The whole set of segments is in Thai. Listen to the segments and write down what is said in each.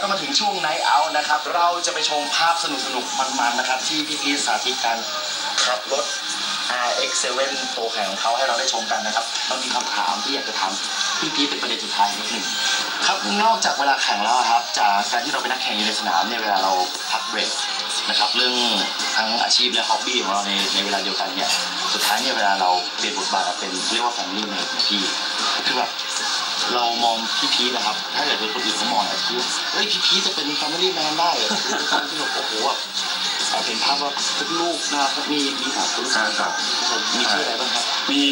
ก็มาถึงช่วงไนท์เอาท์นะครับ เราจะไปชมภาพสนุกๆมันๆนะครับ ที่พี่พีชสาธิตการขับรถ RX7 ตัวแข่งของเขาให้เราได้ชมกันนะครับเรามีคำถามที่อยากจะถามพี่พีชเป็นประเด็นสุดท้ายนิดหนึ่งครับนอกจากเวลาแข่งแล้วครับ จากการที่เราเป็นนักแข่งอยู่ในสนามเนี่ยเวลาเราพักเบรกนะครับเรื่องทั้งอาชีพและฮ็อบบี้ของเราในในเวลาเดียวกันเนี่ยสุดท้ายเนี่ยเวลาเราเปลี่ยนบทบาทเป็นเรียกว่าแฟมิลี่เมทเนี่ยพี่คือแบบ เรามองพี่พีทนะครับ ถ้าเกิดเป็นคนอื่นเขามองอาจจะคิดว่าเฮ้ยพี่พีทจะเป็นแฟมิลี่แมนได้เหรอคือเป็นคนที่แบบโอ้โหแบบแอบเห็นภาพว่าลูกๆนะครับมีมีสามคนลูกชายครับมีชื่ออะไรบ้างครับ มี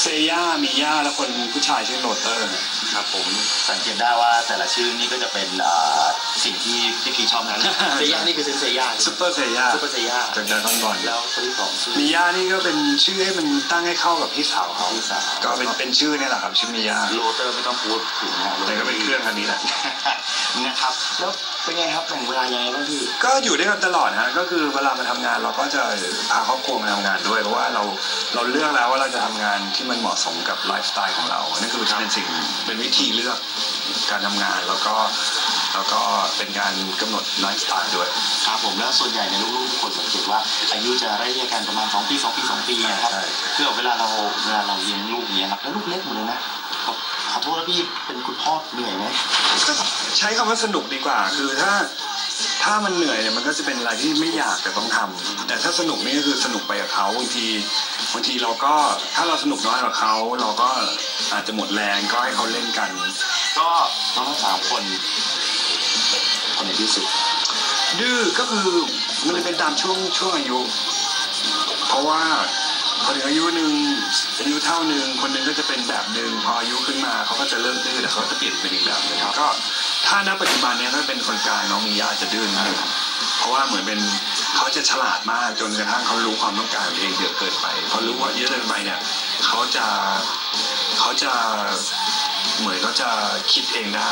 เซย่ามีย่าแล้วคนผู้ชายชื่อโรเตอร์ครับผมสังเกตได้ว่าแต่ละชื่อนี่ก็จะเป็นอ่าสิ่งที่พี่พีชชอบนั้นเซย่านี่คือเซนเซย่าซุปเปอร์เซย่าซูเปอร์เซย่าจากดราก้อนบอลแล้วคนที่สองชื่อมีย่านี่ก็เป็นชื่อให้มันตั้งให้เข้ากับพี่สาวเขาพี่สาวก็เป็นเป็นชื่อเนี่ยแหละครับชื่อมีย่าโรเตอร์ไม่ต้องพูดถึงนะแต่ก็เป็นเครื่องคันนี้แหละนะครับแล้วเป็นไงครับแบ่งเวลายังไงบ้างพี่ก็อยู่ด้วยกันตลอดฮะก็คือเวลามาทำงานเราก็จะพาครอบครัวมาทำงานด้วยเพราะว่าเราเราเลือกแล้วว่าเราจะทำงานที่มันเหมาะสมกับไลฟ์สไตล์ของเรานั่นคือเป็นสิ่งเป็นวิธีเลือกการทำงานแล้วก็แล้วก็เป็นการกำหนดไลฟ์สไตล์ด้วยครับผมแล้วส่วนใหญ่ในยลูกๆทุกคนสังเกตว่า อายุจะไล่เรียกกันประมาณ2ปี2ปี2ปีนะครับใช่คือเวลาเราเวลาเราเลี้ยงลูกเนี้ยครับแล้วลูกเล็กหมดเลยนะขอขอโทษนะพี่เป็นคุณพ่อเหนื่อยไหมก็ใช้คำว่าสนุกดีกว่า คือถ้า ถ้ามันเหนื่อยเนี่ยมันก็จะเป็นอะไรที่ไม่อยากจะต้องทำแต่ถ้าสนุกนี่ก็คือสนุกไปกับเขาบางทีบางทีเราก็ถ้าเราสนุกน้อยกว่าเขาเราก็อาจจะหมดแรงก็ให้เขาเล่นกัน ก็น้องทั้งสามคน คนไหนที่สุดดื้อก็คือมันจะเป็นตามช่วงช่วงอายุ เพราะว่าพอถึงอายุหนึ่งอายุเท่าหนึ่งคนหนึ่งก็จะเป็นแบบหนึ่งพออายุขึ้นมาเขาก็จะเริ่มดื้อแต่เขาจะเปลี่ยนเป็นอีกแบบหนึงก็ถ้าณปัจจุบันเนี้ยถ้าเป็ ยาจะดื้อนิดนึงเพราะว่าเหมือนเป็นเขาจะฉลาดมากจนกระทั่งเขารู้ความต้องการของตัวเองเยอะเกินไปพอรู้ว่าเยอะเกินไปเนี่ยเขาจะเขาจะเหมือนเขาจะคิดเองได้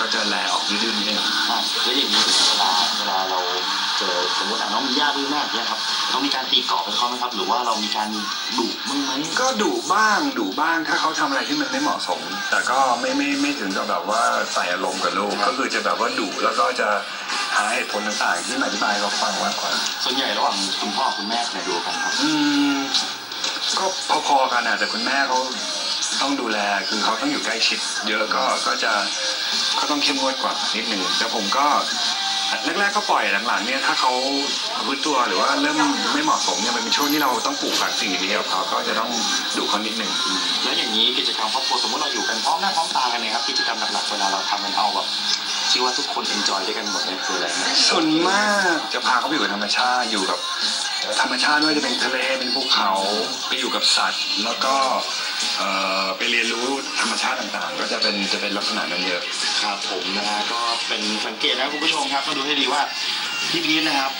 ก็จะแลออกดื้อๆนิดนึงอะแล้วอย่างนี้เวลาเวลาเราเจอสมมติอะน้องมีญาติดื้อมากเนี่ยครับเรามีการตีกรอบให้เขาไหมครับหรือว่าเรามีการดุมั้างไหมก็ดุบ้างดุบ้างถ้าเขาทำอะไรที่มันไม่เหมาะสม แต่ก็ไม่ไม่ไม่ถึงกับแบบว่าใส่อารมณ์กับลูกก็คือจะแบบว่าดุแล้วก็จะหาเหตุผลต่างๆที่มาอธิบายให้เขาฟังมากกว่าส่วนใหญ่ระหว่างคุณพ่อกับคุณแม่คนไหนดูกันครับอืมก็พอๆกันนะแต่คุณแม่เขาต้องดูแลคือเขาต้องอยู่ใกล้ชิด เยอะก็ก็จะก็ต้องเข้มงวดกว่านิดหนึ่งแต่ผมก็แรกๆก็ปล่อยหลังๆเนี่ยถ้าเขารู้ตัวหรือว่าเริ่มไม่เหมาะสมเนี่ยมันเป็นช่วงที่เราต้องปลูกฝังสิ่งนี้กับเขาก็จะต้องดุเขานิดหนึ่งแล้วอย่างนี้กิจกรรมครอบครัวสมมติเราอยู่กันพร้อมหน้าพร้อมตากันเนี่ยครับกิจกรรมหลักๆเวลาเราทำกันเอาแบบ ชื่อว่าทุกคนเอนจอยด้วยกันหมดเนี่ยคืออะไรนะส่วนมากจะพาเขาไปอยู่กับธรรมชาติอยู่กับธรรมชาติไม่ว่าจะเป็นทะเลเป็นภูเขาไปอยู่กับสัตว์ แล้วก็เอ่อไปเรียนรู้ธรรมชาติต่างๆ ก็จะเป็นจะเป็นลักษณะนั้นเยอะ ครับผมนะฮะก็เป็นสังเกตนะคุณผู้ชมครับมาดูให้ดีว่าพี่พีทนะครับ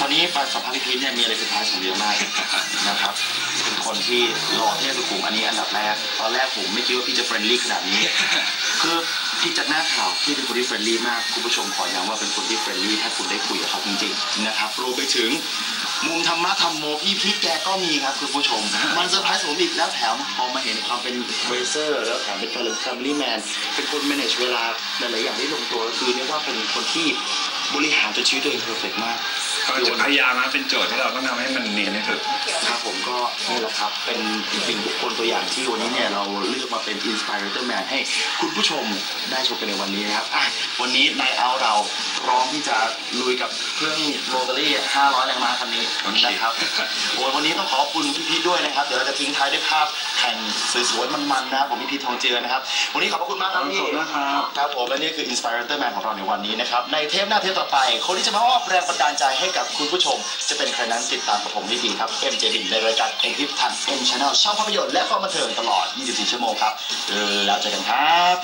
วันนี้ไปสัมภาษณ์พี่พีทเนี่ยมีอะไรเซอร์ไพรส์ผมเยอะมากนะครับ เป็นคนที่รอเทพสุขุมอันนี้อันดับแรกตอนแรกผมไม่คิดว่าพี่จะเฟรนลี่ขนาดนี้ คือ พี่จากหน้าข่าวพี่เป็นคนที่เฟรนลี่มากคุณผู้ชมขอย้ำว่าเป็นคนที่เฟรนลี่ถ้าคุณได้คุยกับเขาจริงๆนะครับรวมไปถึงมุมธรรมะธรรมโมพี่พีทแกก็มีครับคุณผู้ชม มันเซอร์ไพรส์ผมอีกแล้วแถมพอมาเห็นความเป็นเรเซอร์แล้วแถมเป็นแฟมิลี่แมนเป็นคน manage เวลาหลายๆอย่างได้ลงตัวก็คือเรียกว่าเป็นคนที่ บริหารจนชีวิตตัวเองเพอร์เฟกมากก็จะพยายามนะเป็นโจทย์ที่เราต้องทำให้มันเนียนที่สุดครับผมก็นี่แหละครับเป็นอีกหนึ่งบุคคลตัวอย่างที่วันนี้เนี่ยเราเลือกมาเป็นอินส i เ a อร์แมนให้คุณผู้ชมได้ชมกันในวันนี้นะครับอะวันนี้นายเอาเราพร้อมที่จะลุยกับเครื่องโรตารี่ 500 แรงม้าคันนี้โอเคนะครับโอ้ยวันนี้ต้องขอบคุณพี่พีทด้วยนะครับ เดี๋ยวเราจะทิ้งท้ายด้วยภาพแข่งสวยๆมันๆนะครับผมพี่พีททองเจือนะครับ วันนี้ขอบพระคุณมากครับพี่ขอบคุณมากครับครับผมและนี่คือ Inspirator Man ของเราในวันนี้นะครับในเทปหน้าเทปต่อไป คนที่จะมามอบแรงบันดาลใจให้กับคุณผู้ชม จะเป็นใครนั้นติดตามกับผมดีดีครับ M J ดินในรายการ e n c r y p t ทาง M Channel ช่องภาพยนตร์และความบันเทิงตลอด 24 ชั่วโมงครับ แล้วเจอกันครับ